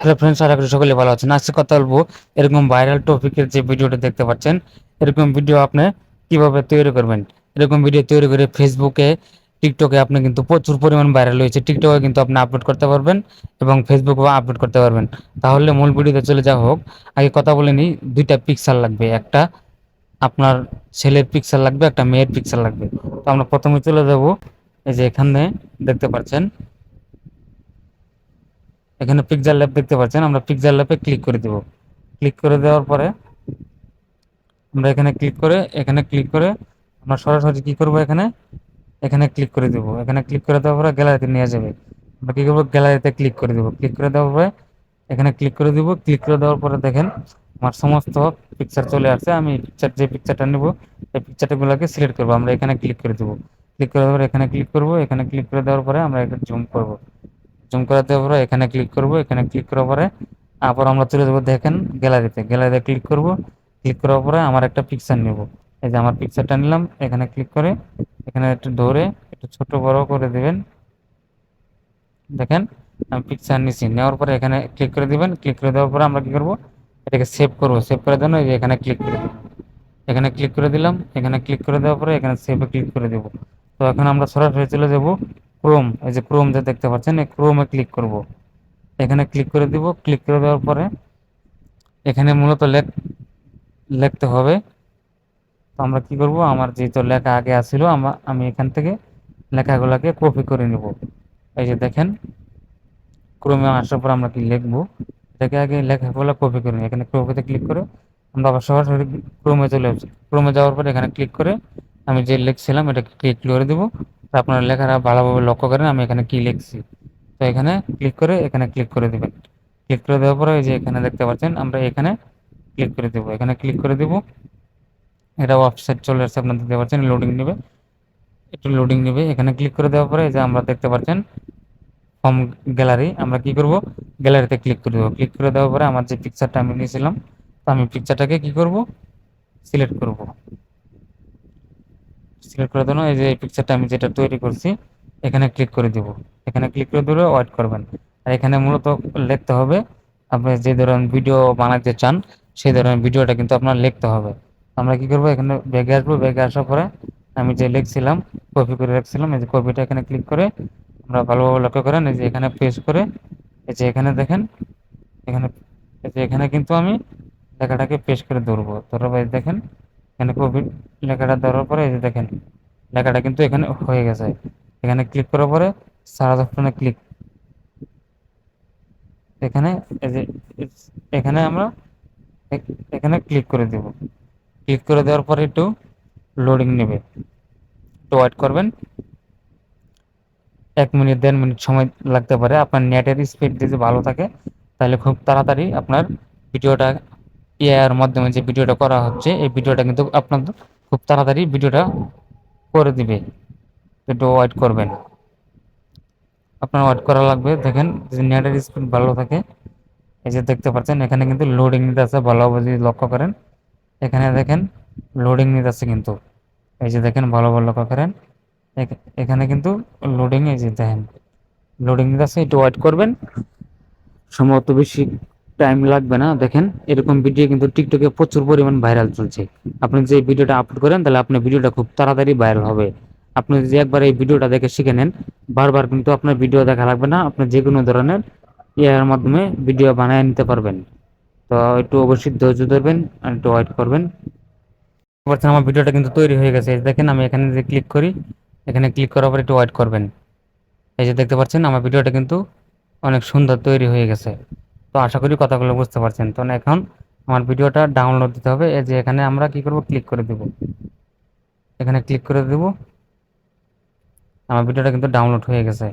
Hello friends আশা করি সকলে ভালো আছেন। আজকে কথা বলব এরকম ভাইরাল টপিকের যে ভিডিওটা দেখতে পাচ্ছেন, এরকম ভিডিও আপনি কীভাবে তৈরি করবেন? এরকম ভিডিও তৈরি করে ফেসবুকে টিকটকে আপনি কিন্তু প্রচুর পরিমাণ ভাইরাল হয়েছে। টিকটকে কিন্তু আপনি আপলোড করতে পারবেন এবং ফেসবুকেও আপলোড করতে পারবেন। তাহলে মূল ভিডিওতে চলে যাওয়া হোক। আগে কথা বলে নিই, দুইটা পিকচার লাগবে। একটা আপনার ছেলের পিকচার লাগবে, একটা মেয়ের পিকচার লাগবে। তো আমরা প্রথমে চলে যাব। এই যে এখানে দেখতে পাচ্ছেন এখানে পিকচার ল্যাব দেখতে পাচ্ছেন আমরা পিকচার ল্যাবে ক্লিক করে দেব ক্লিক করে দেওয়ার পরে আমরা এখানে ক্লিক করে এখানে ক্লিক করে আমরা সরাসরি কি করব এখানে এখানে ক্লিক করে দেব এখানে ক্লিক করে দেওয়ার পরে গ্যালারিতে নিয়ে যাবে আমরা কি করব গ্যালারিতে ক্লিক করে দেব ক্লিক করে দেওয়ার পরে এখানে ক্লিক করে দিব ক্লিক করে দেওয়ার পরে দেখেন আমার সমস্ত পিকচার চলে আসছে আমি পিকচার যে পিকচারটা নেব এই পিকচারগুলোকে সিলেক্ট করব আমরা এখানে ক্লিক করে দেবো ক্লিক করে দেওয়ার পরে এখানে ক্লিক করব এখানে ক্লিক করে দেওয়ার পরে আমরা এটা জুম করব জুম করে দেওয়ার পরে এখানে ক্লিক করব, এখানে ক্লিক করার পরে আবার আমরা চলে যাব দেখেন গ্যালারিতে গ্যালারিতে ক্লিক করব ক্লিক করার পরে আমার একটা পিকচার নেব। এই যে আমার পিকচারটা নিলাম, এখানে ক্লিক করে, এখানে একটু ধরে, একটু ছোট বড় করে দিবেন। দেখেন, আমি পিকচার নিছি, নেওয়ার পরে এখানে ক্লিক করে দিবেন ক্লিক করে দেওয়ার পরে আমরা কি করব, এটাকে সেভ করব। সেভ করার জন্য এখানে ক্লিক করে দেব এখানে ক্লিক করে দিলাম, এখানে ক্লিক করে দেওয়ার পরে এখানে সেভে ক্লিক করে দেব। তো এখন আমরা সরাসরি চলে যাব ক্রোম এই যে ক্রোম যে দেখতে পাচ্ছেন, এই ক্রোমে ক্লিক করব। এখানে ক্লিক করে দিব। ক্লিক করে দেওয়ার পরে এখানে মূলত লেখ, লিখতে হবে। তো আমরা কি করব? আমার যেহেতু লেখা আগে আসছিল আমি এখান থেকে লেখাগুলোকে কপি করে নিব। এই যে দেখেন ক্রমে আসার পর আমরা কি লিখব? এটাকে আগে লেখাগুলো কপি করে নিই। এখানে কপিতে ক্লিক করে আমরা আবার সরাসরি ক্রমে চলে আসছি ক্রমে যাওয়ার পরে এখানে ক্লিক করে আমি যে লিখছিলাম, এটাকে ক্লিক করে দেবো। আপনার লেখাটা ভালোভাবে লক্ষ্য করেন, আমি এখানে কি লিখছি? তো এখানে ক্লিক করে, এখানে ক্লিক করে দেবেন। ক্লিক করে দেওয়ার পরে এই যে এখানে দেখতে পাচ্ছেন, আমরা এখানে ক্লিক করে দেবো। এখানে ক্লিক করে দেবো। এটা ওয়েবসাইট চলে আসছে, আপনার দেখতে পাচ্ছেন লোডিং নেবে। একটু লোডিং নেবে। এখানে ক্লিক করে দেওয়ার পরে যে আমরা দেখতে পাচ্ছেন হোম গ্যালারি আমরা কি করব? গ্যালারিতে ক্লিক করে দেবো। ক্লিক করে দেওয়ার পরে আমার যে পিকচারটা আমি নিয়েছিলাম, তো আমি পিকচারটাকে কি করব? সিলেক্ট করব। সিলেক্ট করে দেবো এই যে এই পিকচারটা আমি যেটা তৈরি করছি, এখানে ক্লিক করে দিব। এখানে ক্লিক করে দিলে ওয়েট করবেন। আর এখানে মূলত লিখতে হবে, আপনি যে ধরনের ভিডিও বানাতে চান, সেই ধরনের ভিডিওটা কিন্তু আপনার লিখতে হবে। আমরা কি করব, এখানে ব্যাগে আসব, ব্যাগে আসার পরে আমি যে লিখছিলাম কপি করে রাখছিলাম, এই যে কপিটা এখানে ক্লিক করে আমরা ভালোভাবে লক্ষ্য করেন, এই যে এখানে পেস্ট করে, এই যে এখানে দেখেন, এখানে, এই যে এখানে কিন্তু আমি লেখাটাকে পেস্ট করে ধরবো। পরে দেখেন এখানে কপি লেখাটা ধরার পরে এই যে দেখেন, লেখাটা কিন্তু এখানে হয়ে গেছে। এখানে ক্লিক করার পরে সারা অপশনে ক্লিক এখানে এই যে, এখানে আমরা এখানে ক্লিক করে দেব। ক্লিক করে দেওয়ার পরে একটু লোডিং নেবে। একটু ওয়েট করবেন। এক মিনিট, দেড় মিনিট সময় লাগতে পারে। আপনার নেটের স্পিড যদি ভালো থাকে, তাহলে খুব তাড়াতাড়ি আপনার ভিডিওটা এআইয়ের মাধ্যমে যে ভিডিওটা করা হচ্ছে, এই ভিডিওটা কিন্তু আপনার খুব তাড়াতাড়ি ভিডিওটা করে দিবে। একটু ওয়েট করবেন। আপনার ওয়েট করা লাগবে। দেখেন, যদি নেটের স্পিড ভালো থাকে, এই যে দেখতে পাচ্ছেন, এখানে কিন্তু লোডিং নিতে আছে ভালোভাবে যদি লক্ষ্য করেন। এখানে দেখেন লোডিং নিতে আছে কিন্তু। এই যে দেখেন ভালোভাবে লক্ষ্য করেন। এখানে কিন্তু লোডিং এই যে দেখেন লোডিং নিতে আছে, একটু ওয়েট করবেন। সম্ভবত বেশি টাইম লাগবে না। দেখেন, এরকম ভিডিও কিন্তু টিকটকে প্রচুর পরিমাণ ভাইরাল চলছে। আপনি যে ভিডিওটা আপলোড করেন, তাহলে আপনার ভিডিওটা খুব তাড়াতাড়ি ভাইরাল হবে। আপনি যদি একবার এই ভিডিওটা দেখে শিখে নেন, বারবার কিন্তু আপনার ভিডিও দেখা লাগবে না। আপনি যে কোনো ধরনের ইয়ার মাধ্যমে ভিডিও বানিয়ে নিতে পারবেন। তো একটু অবশ্যই ধৈর্য ধরবেন আর একটু ওয়েট করবেন। পারছেন, আমার ভিডিওটা কিন্তু তৈরি হয়ে গেছে। দেখেন, আমি এখানে যে ক্লিক করি, এখানে ক্লিক করার পর একটু ওয়েট করবেন। এই যে দেখতে পাচ্ছেন, আমার ভিডিওটা কিন্তু অনেক সুন্দর তৈরি হয়ে গেছে। তো আশা করি কথাগুলো বুঝতে পারছেন। তো এখন আমার ভিডিওটা ডাউনলোড দিতে হবে। এই যে এখানে আমরা কি করব? ক্লিক করে দেব। এখানে ক্লিক করে দেব। আমার ভিডিওটা কিন্তু ডাউনলোড হয়ে গেছে।